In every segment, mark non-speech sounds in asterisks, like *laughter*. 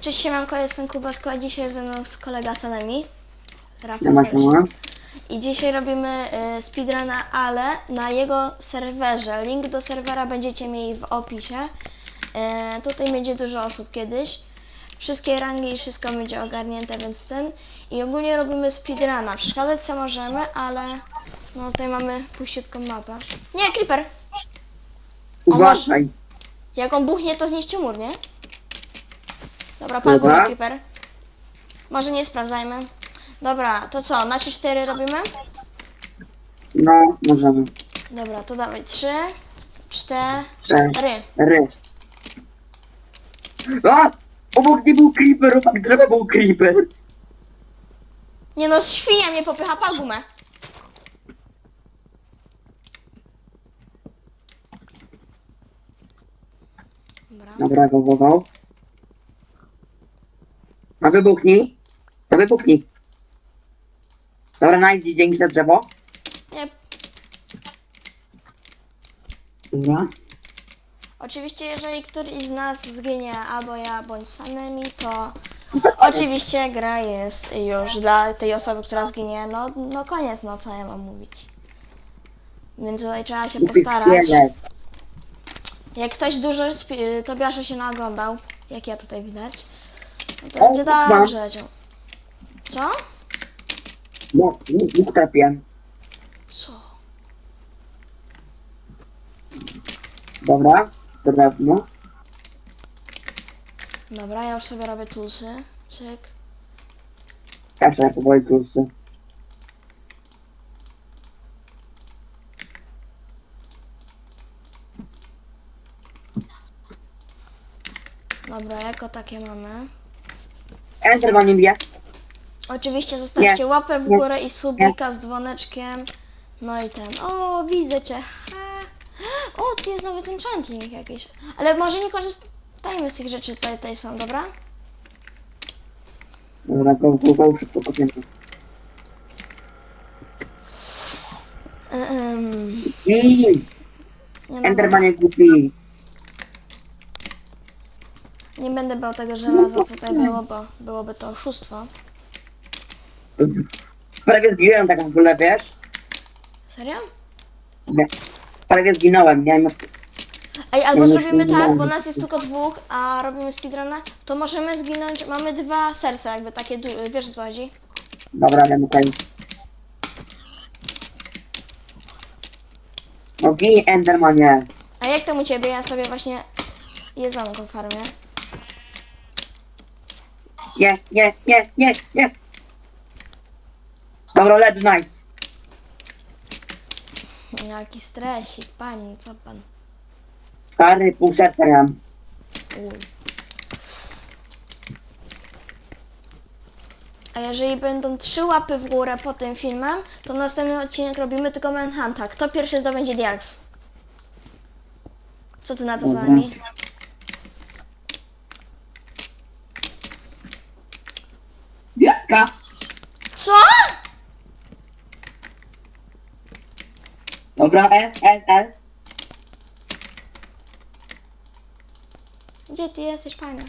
Cześć, siemanko, jestem Kubasko, a dzisiaj ze mną z kolega Sanemi. Rafał Siema, Zalewski. siema. I dzisiaj robimy y, speedruna, ale na jego serwerze. Link do serwera będziecie mieli w opisie. Y, tutaj będzie dużo osób kiedyś. Wszystkie rangi i wszystko będzie ogarnięte, więc ten. I ogólnie robimy speedruna. Przeszkadzać co możemy, ale no tutaj mamy puściutką mapę. Nie, creeper! Uważaj. Jak on buchnie, to zniszczy mur, nie? Dobra, pan Dobra. creeper. Może nie sprawdzajmy. Dobra, to co, na 3-4 robimy? No, możemy. Dobra, to dawaj. 3, 4. Cztery. A! Obok nie był creeper, obok drzewa był creeper. Nie no, świnia mnie popycha, pal gumę. Dobra. Dobra, go wołał. A wybuchnij. To wybuchnij. Dobra, najdzie dzięki za drzewo. Nie, Dobra. oczywiście jeżeli któryś z nas zginie, albo ja, bądź Sanemi, to *laughs* oczywiście gra jest już dla tej osoby, która zginie. No, no koniec, no co ja mam mówić. Więc tutaj trzeba się postarać. Jak ktoś dużo spi- Tobiasza się naoglądał, jak ja tutaj widać, no to O, będzie dobrze. Co? No, nie trafiłem. Co? Dobra. Drewno. Dobra, ja już sobie robię tulsy. Cyk. Ja sobie powoli kursy. Dobra, jako takie mamy. Nie bije. Oczywiście zostawcie Nie. łapę w Nie. górę i subika z dzwoneczkiem. No i ten. O, widzę cię. Ha. O, tu jest nowy enchanting jakiś. Ale może nie korzystajmy z tych rzeczy, co tutaj są, dobra? Dobra, go, go, go, szybko kopiemy. Ehm, nie, no, Endermanie głupi. Nie będę brał tego żelaza, co tutaj było, bo byłoby to oszustwo. Prawie zginąłem tak w ogóle, wiesz? Serio? Nie. Prawie zginąłem, miałem już... Ej, albo Ja zrobimy myślę, tak, że- bo nas jest tylko dwóch, a robimy speedruna, to możemy zginąć, mamy dwa serca jakby takie, du- wiesz o co chodzi? Dobra, wiem, okej. No gin, Endermanie. A jak tam u ciebie? Ja sobie właśnie jedzonko farmię. Nie, nie, nie, nie, nie. Dobra, lecz, nice. Jaki stresik, pani, co pan? Stary, pół serca. Uj. A jeżeli będą trzy łapy w górę po tym filmem, to następny odcinek robimy tylko Manhunta. Kto pierwszy zdobędzie Diax? Co ty na to za Dobra. nami? Wioska! Co? Dobra, S, S, S. Gdzie ty jesteś, panie?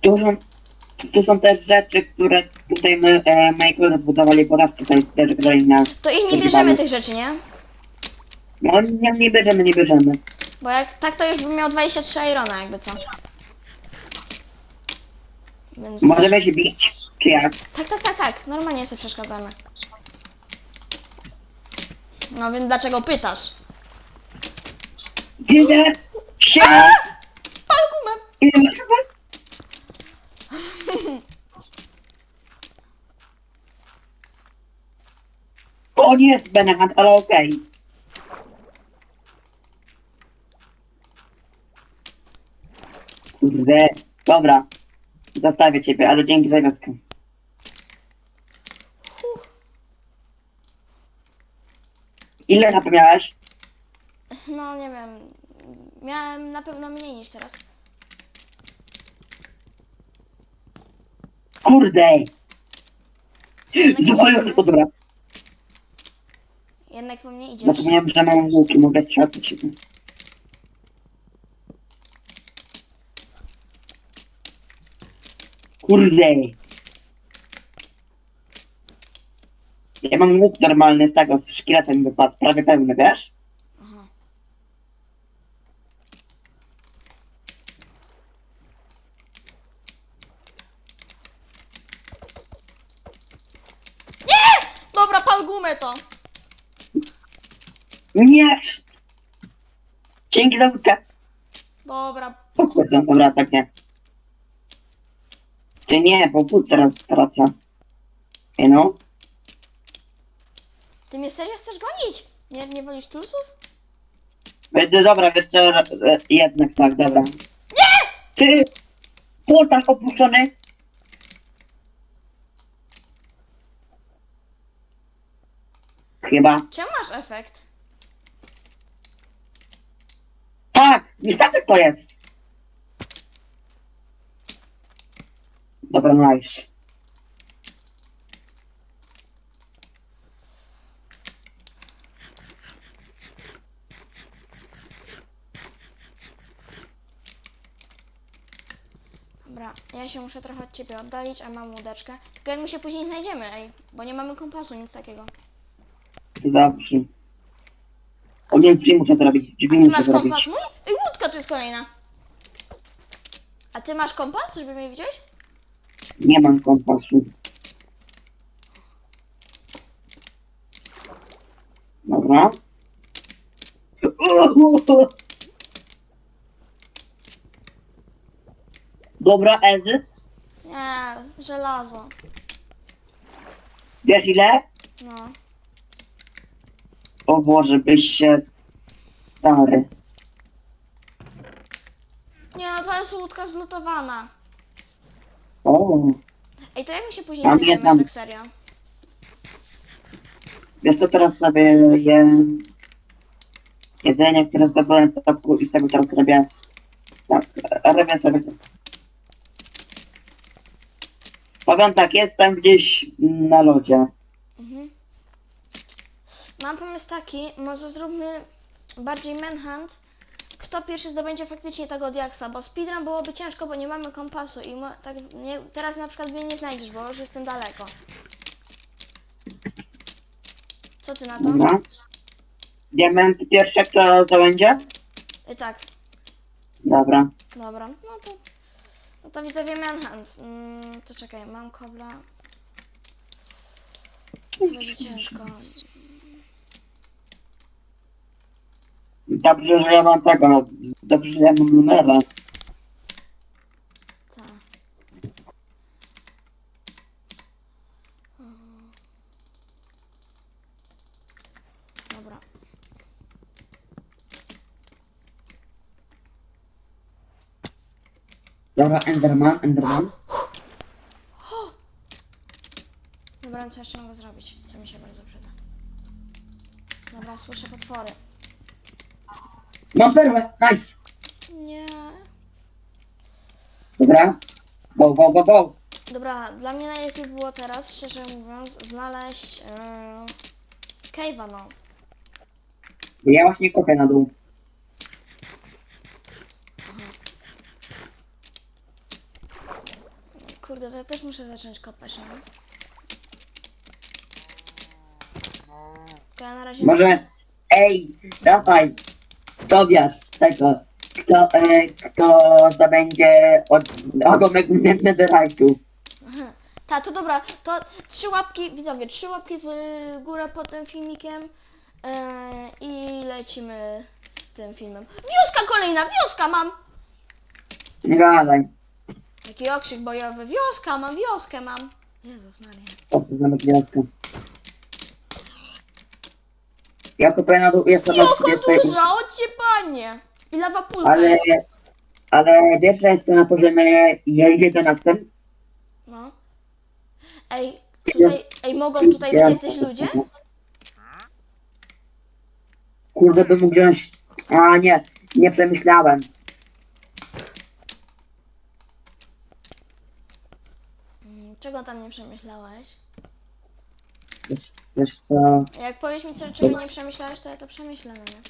Tu są, tu, tu są też rzeczy, które tutaj my, e, Michael zbudowali, bo raz tutaj też grali na... To ich nie bierzemy tych rzeczy, nie? No nie, nie bierzemy, nie bierzemy. Bo jak tak to już bym miał 23 Irona, jakby co. Więc... Możemy się bić, czy jak? Tak, tak, tak, tak. Normalnie sobie przeszkadzamy. No więc dlaczego pytasz? Gildes! Siema! Pal gumę! Ile masz chyba? O nie jest Benehant, ale okej. Kurde, dobra. Zostawię ciebie, ale dzięki za wioskę. Ile napomniałeś? No nie wiem. Miałem na pewno mniej niż teraz. Kurde! Jednak, Zupełnie już dobra. jednak po mnie idziesz. Zapomniałem, że mam łuki, mogę strzelać. Kurde. Ja mam łuk normalny z tego, z szkieletem wypadł, prawie pełny, wiesz? Aha. Nie! Dobra, pal gumę to. Nie! Dzięki za łódkę. Dobra. O kurde, dobra, tak nie. Ty nie, bo but teraz tracę. You know? Ty mnie serio chcesz gonić? Nie, nie wolisz tulsów? Będę dobra, wiesz co, e, jednak tak, dobra. Nie! Ty! Portal opuszczony! Chyba. Czemu masz efekt? Tak, niestety to jest. Dobra, nice. Dobra, ja się muszę trochę od ciebie oddalić, a mam łódeczkę. Tylko jak my się później znajdziemy, ej, bo nie mamy kompasu, nic takiego. Dobrze. O nie, drzwi muszę zrobić, drzwi Ty muszę masz zrobić. kompas mój? Ej, łódka tu jest kolejna. A ty masz kompas, żeby mnie widziałeś? Nie mam kompasu. Dobra. Dobra, Ezy. Nie, żelazo. Wiesz ile? No. O Boże, byś się... Stary. Nie, no to jest łódka zlutowana. O, Ej, to jak my się później Tam znajdziemy, jedna- tak serio? wiesz co, teraz sobie jem... Jedzenie, które zdobyłem w toku i z tego teraz robię... Tak, robię sobie... Powiem tak, jestem gdzieś na lodzie. Mhm. Mam pomysł taki, może zróbmy bardziej manhunt. Kto pierwszy zdobędzie faktycznie tego diaksa, bo speedrun byłoby ciężko, bo nie mamy kompasu i mo- tak nie, teraz na przykład mnie nie znajdziesz, bo już jestem daleko. Co ty na to? Dobra. Diament pierwsze, kto to będzie? I tak, Dobra. dobra, no to, no to widzowie manhunt. Mm, to czekaj, mam kobla. To będzie ciężko. Dobrze, że ja mam tego. Dobrze, że ja mam numerę. Tak. Dobra. Dobra, Enderman, Enderman. *gasps* Dobra, co jeszcze mogę zrobić? Co mi się bardzo przyda. Dobra, słyszę potwory. Mam perłę, nice. Nie. Dobra. Go, go, go, go. Dobra, dla mnie najlepiej było teraz, szczerze mówiąc, znaleźć yy, cave'a, no. Ja właśnie kopię na dół. Kurde, to ja też muszę zacząć kopać, no. Tylko ja na razie... Może, ej, dawaj. Kto wiesz tego? Kto, e, kto zdobędzie od ogonek netherite'u? Ta, to dobra, to trzy łapki, widzowie, trzy łapki w górę pod tym filmikiem yy, i lecimy z tym filmem. Wioska kolejna, wioska mam! Nie gadaj. Taki okrzyk bojowy, wioska mam, wioskę mam. Jezus Maria. Po co znaleźć wioskę? Ja kopię na dół, jestem na Joko 30. duża, ocie panie! I lawa pulka Ale, jest. ale wiesz, że jestem na poziomie 11? No. Ej, tutaj, ej, mogą tutaj być jacyś ludzie? Kurde, bym mógł wziąć... A nie, nie przemyślałem. Mm, Czego tam nie przemyślałeś? Wiesz, wiesz co... Jak powiesz mi, co, czego nie przemyślałeś, to ja to przemyślę, no nie?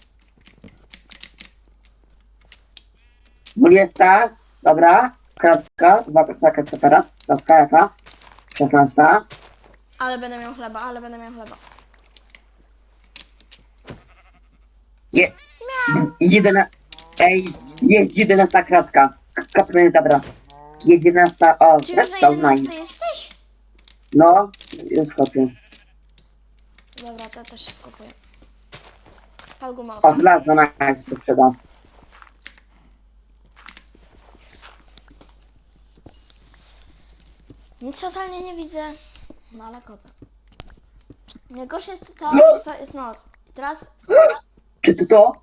20, dobra. kratka, dwa kratka co teraz, kratka jaka? 16. Ale będę miał chleba, ale będę miał chleba. Je, jedyna, ej, jest 11 kratka. K- Kapitanie, dobra. Jest 11, o, Czy już na 11 nice. jesteś? No, już kopię. Dobra, to też się kupuję. Pal O, gumowca. żelazo, nice, się przyda. Nic totalnie nie widzę. No ale kopę. Najgorsze jest to, że co- jest noc. I teraz *gasps* Czy to to?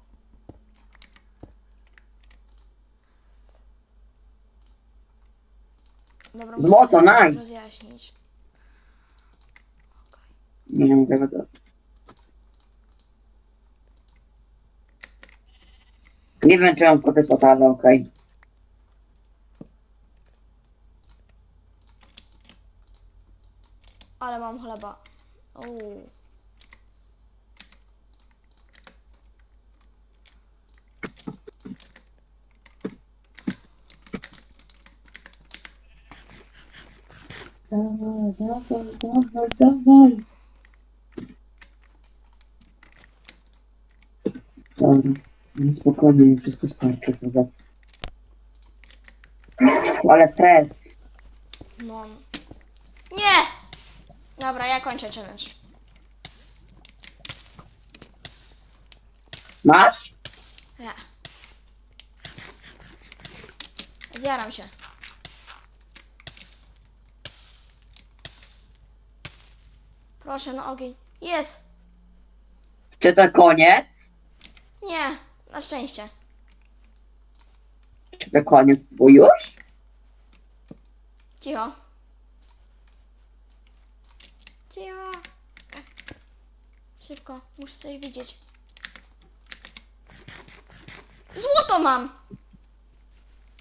Dobra, Złoto, muszę nice. rozjaśnić. Nie, mogę tego. Nie wiem, czy mam kopię złota, ale okej. Ale mam chleba. Uuu. Dawaj, dawaj, dawaj, dawaj. No spokojnie, mi wszystko starczy chyba. Ale stres. No. Nie! Dobra, ja kończę challenge. Masz? Nie. Zjaram się. Proszę, no ogień. Jest! Czy to koniec? Nie, na szczęście. Czy to koniec twój już? Cicho. Cicho. Szybko, muszę coś widzieć. Złoto mam!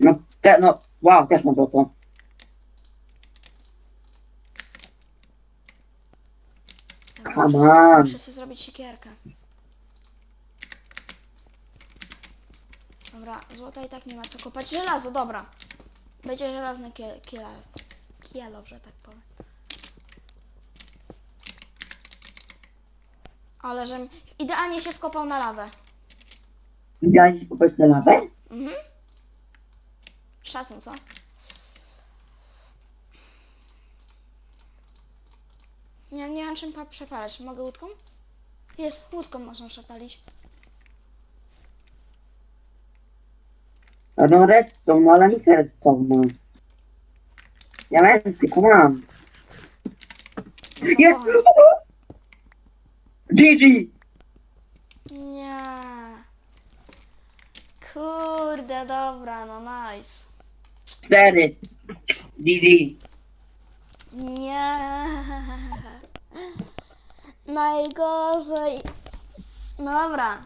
No, te, no, wow, też mam to. Dobra, Come muszę, on. muszę sobie zrobić siekierkę. Dobra, złota i tak nie ma co kopać. Żelazo, dobra. Będzie żelazny kiel, kiel, kielow, że tak powiem. Ale żem idealnie się wkopał na lawę. Idealnie się popaść na lawę? Mhm. Szacun, co? Nie, nie mam czym pa- przepalać. Mogę łódką? Jest, łódką można przepalić. No redstone, no ale nic redstone. no. Mam, tylko mam. Jest! GG! Nie. Kurde, dobra, no nice. Cztery. GG. Nie. Najgorzej. No dobra.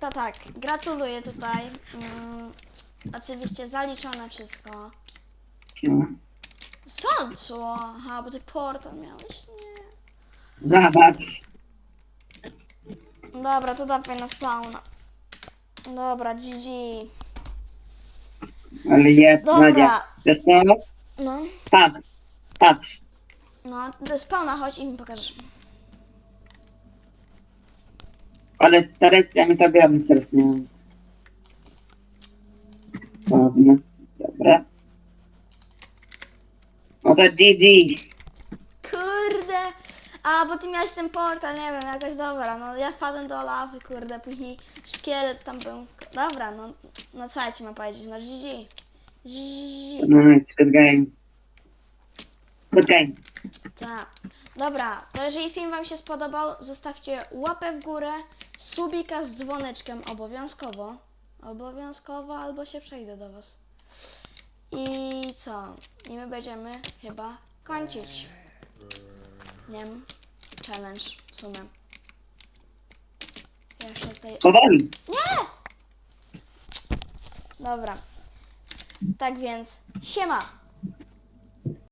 To tak, gratuluję tutaj. Mm, oczywiście zaliczone wszystko. Co, co? Aha, bo ty portal miałeś? Nie. Zobacz. Dobra, to dawaj na spawna. Dobra, GG. Ale jest, Dobra. Nadia. Wiesz co? No, Patrz. Patrz. no, do spawna chodź i mi pokażesz. Ale stres, ja mi to gram stres nie mam. Ładnie. Dobra. No to GG. Kurde! A, bo ty miałeś ten portal, nie wiem, jakoś dobra, no ja wpadłem do lawy, kurde, później szkielet tam był. Dobra, no, no co ja ci mam powiedzieć, no GG. GG. No nice, good game. Good game. Tak. Dobra, to jeżeli film wam się spodobał, zostawcie łapę w górę, subika z dzwoneczkiem obowiązkowo. Obowiązkowo, albo się przejdę do was. I co? I my będziemy chyba kończyć. Nie wiem, challenge w sumie. Jeszcze tutaj... Powoli. Nie! Dobra. Tak więc, siema!